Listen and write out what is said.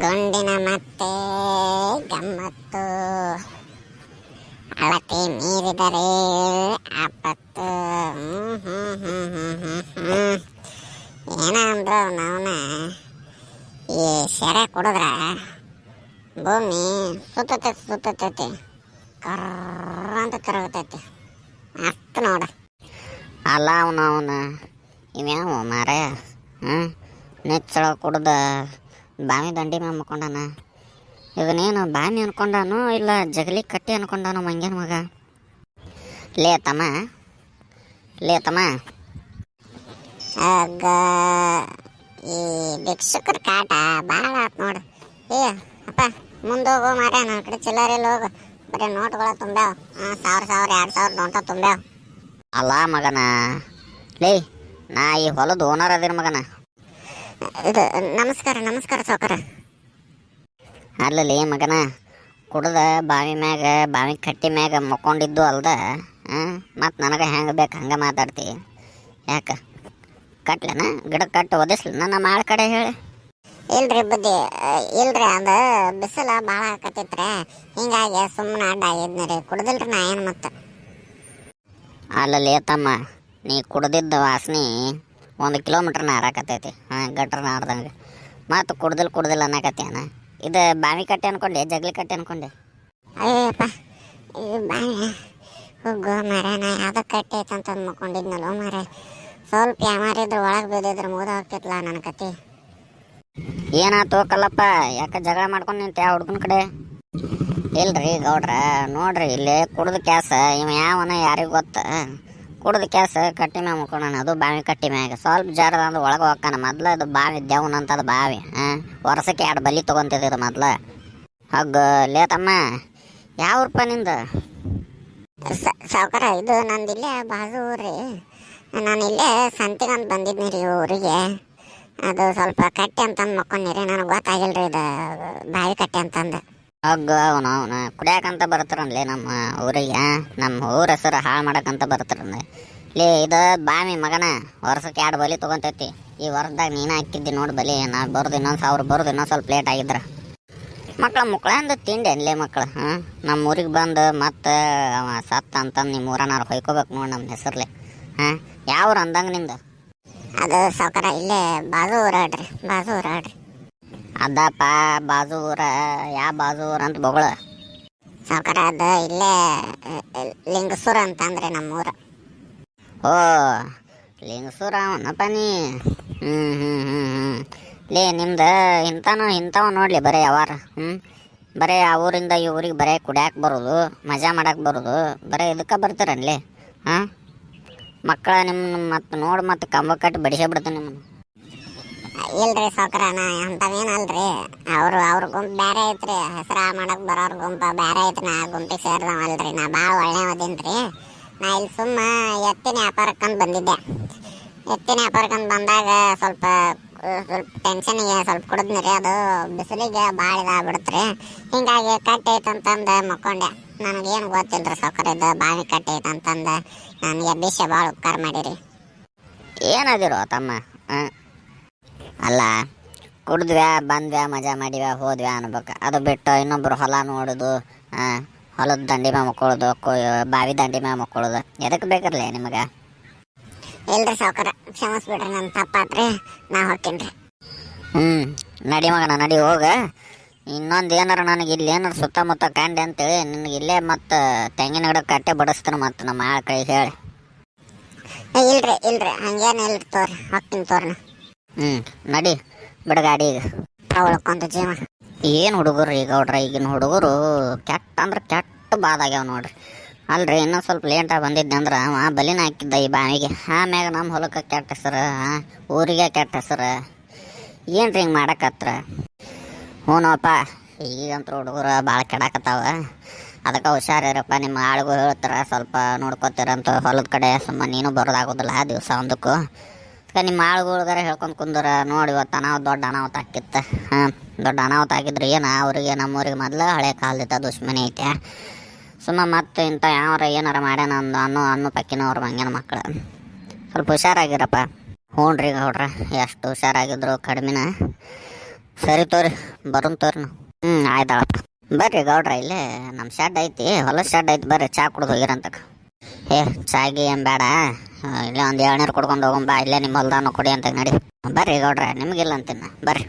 ಗುಂಡಿನ ಮತ್ತೆ ಗಮ್ಮತ್ತು. ಅಳತೆ ಮೀರಿದರೆ ಆಪತ್ತು. ಏನ ಅಂದ್ರು ನಾವ್ನ ಈ ಸೆರೆ ಕುಡಿದ್ರ ಭೂಮಿ ಸುತ್ತತೈತಿ ಸುತ್ತತೈತಿ ಕರ್ರ ಅಂತ ತಿರುಗತೈತಿ ಅಷ್ಟು ನೋಡ. ಅಲ್ಲ ಅವನ ಅವನ ಇವ್ಯಾವ ಮಾರ ಹ್ಞೂ ನೆಚ್ಚಳ ಕುಡ್ದ ಬಾವಿ ದಂಡಿ ಮ್ಯಾಗ ಮಕ್ಕೊಂಡಾನ. ಇದನ್ನೇನು ಬಾಮಿ ಅನ್ಕೊಂಡಾನೋ ಇಲ್ಲ ಜಗಲಿ ಕಟ್ಟಿ ಅನ್ಕೊಂಡಾನೋ ಮಂಗ್ಯನ ಮಗ. ಲೇ ತಮ್ಮ. ಲೇ ತಮ್ಮ. ಆಗ ಈ ಭಿಕ್ಷುಕರ ಕಾಟ ಭಾಳ ಆತ್ ನೋಡು. ಏ, ಅಪ್ಪ, ಮುಂದೆ ಹೋಗು ಮಾರ ನನ್ನ ಕಡೆ ಚಿಲ್ಲರೆ ಇಲ್ಲ ಹೋಗು. ಬರೀ ನೋಟ್ಗಳ ತುಂಬ್ಯಾವ. ಹಾಂ ಸಾವಿರ ಸಾವಿರ, ಎರಡು ಸಾವಿರ ನೋಟ ತುಂಬ್ಯಾವ. ಅಲ್ಲ ಮಗನ. ಲೇ, ನಾ ಈ ಹೊಲದ ಓನರ್ ಅದಿರ ಮಗನ. ಇದು ನಮಸ್ಕಾರ ನಮಸ್ಕಾರ ಸಾವುಕಾರ ಅಲ್ಲಲ್ಲಿ ಮಗನ ಕುಡ್ದ ಬಾವಿ ಮ್ಯಾಗ ಬಾವಿ ಕಟ್ಟಿ ಮ್ಯಾಗ ಮಕ್ಕೊಂಡಿದ್ದು ಅಲ್ದ ಮತ್ತು ನನಗೆ ಹೆಂಗೆ ಬೇಕು ಹಂಗೆ ಮಾತಾಡ್ತಿ. ಯಾಕೆ? ಕಟ್ಲೆನ? ಗಿಡ ಕಟ್ಟು ಒದಿಸ್ಲಿ? ನನ್ನ ಮಾಳ ಕಡೆ ಹೇಳಿ. ಇಲ್ರಿ ಬುದ್ಧಿ ಇಲ್ರಿ ಅದು ಬಿಸಿಲು ಭಾಳ ಆಕತಿತ್ರಿ ಹಿಂಗಾಗಿ ಸುಮ್ಮನೆ ಅಡ್ಡ ಆಗಿದ್ನಿ ರೀ. ಕುಡ್ದಿಲ್ರಿ ನಾ ಏನು ಮತ್ತೆ? ಅಲ್ಲಲ್ಲಿ ತಮ್ಮ ನೀ ಕುಡ್ದಿದ್ದ ವಾಸನೆ ಒಂದು ಕಿಲೋಮೀಟ್ರ್ ಹಾರಾಕತ್ತೈತಿ ಹಾಂ ಗಟ್ರನ್ನ ನಾರ್ದಂಗೆ ಮತ್ತು ಕುಡ್ದಿಲ್ಲ ಅನ್ನಕತ್ತೆ ಅನ್ನಕತ್ತೇನ ಇದು ಬಾವಿ ಕಟ್ಟೆ ಅನ್ಕೊಂಡೆ ಜಗ್ಲಿ ಕಟ್ಟೆ ಅನ್ಕೊಂಡೆ? ಅಯ್ಯಪ್ಪ ಇದು ಬಾವಿ. ಹೋಗು ಮರ ನಾ ಯಾವುದೋ ಕಟ್ಟೆ ಐತೆ ಅಂತ ಅಂದ್ಕೊಂಡಿದ್ನಲ್ಲ ಮರ ಸ್ವಲ್ಪ ಯಾಮಾರಿದ್ರು ಒಳಗೆ ಬಿದ್ದಿದ್ರೆ ಮುಗಿದ ಹೋಗ್ತಿತ್ತಲ್ಲ ನನ್ನ ಕತಿ ಏನಾಯ್ತು ಕಲ್ಲಪ್ಪ ಯಾಕೆ ಜಗಳ ಮಾಡ್ಕೊಂಡು ನಿಂತೆ ಆ ಹುಡ್ಗನ ಕಡೆ? ಇಲ್ರಿ ಗೌಡ್ರ ನೋಡ್ರಿ ಇಲ್ಲಿ ಕುಡ್ದು ಕ್ಯಾಸ ಇವ ಯಾವನ ಯಾರಿಗೂ ಗೊತ್ತ? ಕುಡ್ದ ಕ್ಯಾಸ ಕಟ್ಟಿ ಮ್ಯಾಗ ಮುಕ್ಕೊಂಡಾನ ಅದು ಬಾವಿ ಕಟ್ಟಿ ಮ್ಯಾಗ ಸ್ವಲ್ಪ ಜಾರದ ಅಂದ್ರೆ ಒಳಗೆ ಹೋಗ್ಕಾನ. ಮೊದ್ಲು ಅದು ಬಾವಿ ದೇವನ ಅಂತದ ಬಾವಿ, ಹಾಂ? ವರ್ಷಕ್ಕೆ ಎರಡು ಬಲಿ ತೊಗೊಂತಿದ್ದು ಮೊದ್ಲು. ಹಗ್ಗ, ಲೇ ತಮ್ಮ, ಯಾವ ರೂಪ ನಿಂದ? ಸಾವುಕಾರ, ಇದು ನಂದು ಇಲ್ಲೇ ಬಾಜು ಊರಿ ನಾನು ಇಲ್ಲೇ ಸಂತಿಗಂತ ಬಂದಿದ್ನಿ ರೀ ಊರಿಗೆ. ಅದು ಸ್ವಲ್ಪ ಕಟ್ಟಿ ಅಂತಂದು ಮಕ್ಕೊಂಡಿರಿ ನನಗೆ ಗೊತ್ತಾಗಿಲ್ರಿ ಇದು, ಬಾವಿ ಕಟ್ಟಿ ಅಂತಂದು. ಹಗ್ಗ, ಅವನು, ಅವನ. ಕುಡಿಯಾಕಂತ ಬರ್ತಾರನ್ಲೇ ನಮ್ಮ ಊರಿಗೆ. ನಮ್ಮ ಊರ ಹೆಸರು ಹಾಳು ಮಾಡಕ್ಕಂತ ಬರ್ತಾರನ್ಲೆ ಲೇ, ಇದು ಬಾಮಿ ಮಗನ, ವರ್ಷಕ್ಕೆ ಎರಡು ಬಲಿ ತೊಗೊಂತೈತಿ. ಈ ವರ್ಷದಾಗ ನೀನು ಹಾಕಿದ್ದಿ ನೋಡಿ ಬಲಿ. ನಾ ಬರೋದು ಇನ್ನೊಂದು ಸಾವಿರ ಬರೋದು ಇನ್ನೊಂದು ಸ್ವಲ್ಪ ಲೇಟ್ ಆಗಿದ್ರ. ಮಕ್ಳ ಅಂದ ತಿಂಡಿ ಅನ್ಲೇ ಮಕ್ಕಳು ಹಾಂ? ನಮ್ಮ ಊರಿಗೆ ಬಂದು ಮತ್ತೆ ಅವ ಸತ್ತ ಅಂತಂದು ನಿಮ್ಮ ಊರನಾರು ಹೊಯ್ಕೋಬೇಕು ನೋಡಿ ನಮ್ಮ ಹೆಸರ್ಲೆ, ಹಾಂ? ಯಾವ್ರು ಅಂದಂಗೆ ನಿಂದು? ಅದು ಸಾವುಕಾರ ಇಲ್ಲೇ ಬಾಜು ಊರಾಡ್ರಿ ಬಾಜು ಊರಾಡ್ರಿ ಅದಪ್ಪ ಬಾಜು ಊರ ಯಾ ಬಾಜು ಊರ ಅಂತ ಬೊಗಳ. ಸಾವುಕಾರ, ಅದ ಇಲ್ಲೇ ಲಿಂಗಸೂರ ಲಿಂಗಸೂರು ಅಂತಂದ್ರೆ ನಮ್ಮೂರ. ಓ, ಲಿಂಗಸೂರ ಅವನಪ್ಪ ನೀ. ಹ್ಞೂ ಹ್ಞೂ ಹ್ಞೂ ಹ್ಞೂ ಲೇ, ನಿಮ್ದು ಇಂಥನೂ ಇಂಥವ ನೋಡಲಿ ಬರೀ ಯಾವಾರ ಹ್ಞೂ ಬರೀ ಆ ಊರಿಂದ ಈ ಊರಿಗೆ ಬರೀ ಕುಡ್ಯಾಕೆ ಬರೋದು, ಮಜಾ ಮಾಡಕ್ಕೆ ಬರೋದು, ಬರೀ ಇದಕ್ಕೆ ಬರ್ತೀರನ್ಲಿ, ಹಾಂ. ಮಕ್ಕಳ ನಿಮ್ಮ ಮತ್ತು ನೋಡಿ ಮತ್ತೆ ಕಂಬ ಕಟ್ಟಿ ಬಡಿಸೇ ಬಿಡ್ತೀನಿ ನಿಮ್ಮನ್ನು. ಇಲ್ರಿ ಸೌಕರ ನಾ ಅಂಥವೇನಲ್ರಿ ಅವರು, ಅವ್ರ ಗುಂಪು ಬೇರೆ ಐತ್ರಿ, ಹೆಸರ ಮಾಡಕ್ ಬರೋರ್ ಗುಂಪ ಬೇರೆ ಐತ್ರಿ, ನಾ ಗುಂಪಿಗೆ ಸೇರ್ದವಲ್ರಿ ನಾ ಭಾಳ ಒಳ್ಳೆ ಓದಿನ್ರಿ ನಾ ಇಲ್ಲಿ ಸುಮ್ಮ ಎತ್ತಿನ ವ್ಯಾಪಾರಕ್ಕಂತ ಬಂದಿದ್ದೆ. ಎತ್ತಿನ ವ್ಯಾಪಾರಕ್ಕಂತ ಬಂದಾಗ ಸ್ವಲ್ಪ ಸ್ವಲ್ಪ ಟೆನ್ಷನ್ಗೆ ಸ್ವಲ್ಪ ಕುಡಿದ್ನಿ ರೀ ಅದು ಬಿಸಿಲಿಗೆ ಭಾಳ ಇದಾಗ್ಬಿಡುತ್ತೆ ಹಿಂಗಾಗಿ ಕಟ್ ಐತಂತಂದು ಮಕ್ಕೊಂಡೆ. ನನಗೇನು ಗೊತ್ತಿಲ್ರಿ ಸಾವುಕಾರ, ಇದು ಬಾವಿ ಕಟ್ ಐತಂತಂದು ನನಗೆ ಬಿಷ ಭಾಳ ಉಪಕಾರ ಮಾಡಿರಿ. ಏನಾದಿರೋ ತಮ್ಮ ಹಾಂ ಅಲ್ಲ ಕುಡಿದ್ವ್ಯಾ ಬಂದ್ವ್ಯಾ ಮಜಾ ಮಾಡಿವ್ಯಾ ಹೋದ್ವ್ಯಾ ಅನ್ಬೇಕು. ಅದು ಬಿಟ್ಟು ಇನ್ನೊಬ್ರು ಹೊಲ ನೋಡೋದು ಹೊಲದ ದಂಡಿ ಮ್ಯಾಮ್ ಮಕ್ಕೊಳ್ಳೋದು ಬಾವಿ ದಂಡಿ ಮ್ಯಾಮ್ ಮಕ್ಕೊಳ್ಳೋದು ಎದಕ್ಕೆ ಬೇಕಿರಲಿ ನಿಮಗೆ? ಇಲ್ರಿ ಸಾವುಕಾರ ಕ್ಷಮಿಸ್ಬಿಡ್ರಿ ನನ್ನ ತಪ್ಪಾತ್ರಿ ನಾ ಹೋಗ್ತೀನಿ ಹ್ಞೂ ನಡಿ ಮಗನ ನಡಿ ಹೋಗ. ಇನ್ನೊಂದು ಏನಾರ ನನಗೆ ಇಲ್ಲಿ ಏನಾರು ಸುತ್ತಮುತ್ತ ಕಂಡೆ ಅಂತೇಳಿ ನಿನಗೆ ಇಲ್ಲೇ ಮತ್ತು ತೆಂಗಿನ ಗಿಡ ಕಟ್ಟೆ ಬಡಿಸ್ತಾನೆ ಮತ್ತು ನಮ್ಮ ಆಳ ಕೈ ಹೇಳಿ. ಇಲ್ರಿ ಇಲ್ರಿ ಹಂಗೇನು ಇಲ್ರಿ ತೋರಿ ಹೋಗ್ತೀನಿ ತೋರಿ ಹ್ಞೂ ನಡಿ ಬಿಡ ಗಾಡಿ ಈಗ ಉಳ್ಕೊಂತ ಜೀವ. ಏನು ಹುಡುಗರು ಈಗ ನೋಡ್ರಿ ಈಗಿನ ಹುಡುಗರು? ಕೆಟ್ಟ ಅಂದ್ರೆ ಕೆಟ್ಟ ಬಾದಾಗ್ಯಾವ ನೋಡ್ರಿ. ಅಲ್ರಿ ಇನ್ನೂ ಸ್ವಲ್ಪ ಲೇಟಾಗಿ ಬಂದಿದ್ದೆ ಅಂದ್ರೆ ಅವ ಬಲಿನ ಹಾಕಿದ್ದ ಈ ಬಾವಿಗೆ. ಆಮ್ಯಾಗ ನಮ್ಮ ಹೊಲಕ್ಕೆ ಕೆಟ್ಟ ಹೆಸರು ಊರಿಗೆ ಕೆಟ್ಟ ಹೆಸರು. ಏನು ರೀ ಹಿಂಗೆ ಮಾಡಕತ್ರ? ಹ್ಞೂನಪ್ಪ ಈಗಂತೂ ಹುಡುಗರು ಭಾಳ ಕೆಡಾಕತ್ತಾವ. ಅದಕ್ಕೆ ಹುಷಾರಿರಪ್ಪ ನಿಮ್ಮ ಆಳುಗೂ ಹೇಳ್ತಾರೆ ಸ್ವಲ್ಪ ನೋಡ್ಕೋತೀರಂತ ಹೊಲದ ಕಡೆ ಸುಮ್ಮನೆ ನೀನು ಬರೋದಾಗೋದಿಲ್ಲ ದಿವಸ ಒಂದಕ್ಕೂ. ಅದಕ್ಕೆ ನಿಮ್ಮ ಆಳುಗಳ್ಗಾರ ಹೇಳ್ಕೊಂಡು ಕುಂದ್ರ. ನೋಡಿ ಇವತ್ತು ಅನಾಹುತ, ದೊಡ್ಡ ಅನಾಹುತ ಆಕಿತ್ತು ಹಾಂ, ದೊಡ್ಡ ಅನಾಹುತ ಆಗಿದ್ರೆ ಏನು, ಅವರಿಗೆ ನಮ್ಮೂರಿಗೆ ಮೊದಲು ಹಳೆ ಕಾಲದಿತ್ತ ದುಶ್ಮನಿ ಐತೆ. ಸುಮ್ಮ ಮತ್ತೆ ಇಂಥ ಯಾವ್ರ ಏನಾರ ಮಾಡ್ಯಾನ ಅಂದು ಅನ್ನೋ ಅನ್ನೋ ಪಕ್ಕಿನವ್ರು ಮಂಗನ ಮಕ್ಕಳು ಸ್ವಲ್ಪ ಹುಷಾರಾಗಿರಪ್ಪ. ಹ್ಞೂ ಗೌಡ್ರ, ಎಷ್ಟು ಹುಷಾರಾಗಿದ್ರು ಕಡಿಮೆನ. ಸರಿ ತೋರಿ, ಬರೋನ್ ತೋರಿ ಹ್ಞೂ ಆಯ್ತಾಳಪ್ಪ. ಬರ್ರಿ ಗೌಡ್ರ, ಇಲ್ಲೇ ನಮ್ಮ ಶೆಡ್ ಐತಿ ಹೊಲ ಶೆಡ್ ಐತಿ, ಬರ್ರಿ, ಚಾ ಕುಡ್ದು ಹೋಗಿರಂತಕ್ಕ ಏ, ಚಾಗಿ ಏನು ಬೇಡ ಇಲ್ಲೇ ಒಂದು ಎರಡ್ನೂರು ಕೊಡ್ಕೊಂಡು ಹೋಗೋಣ ಬಾ, ಇಲ್ಲೇ ನಿಮ್ಮ ಹೊಲ್ದಾನು ಕೊಡಿ ಅಂತ ನಡಿ ಬರ್ರಿ ಗೌಡ್ರ ನಿಮಗಿಲ್ಲ ಅಂತೀನಿ ಬರ್ರಿ.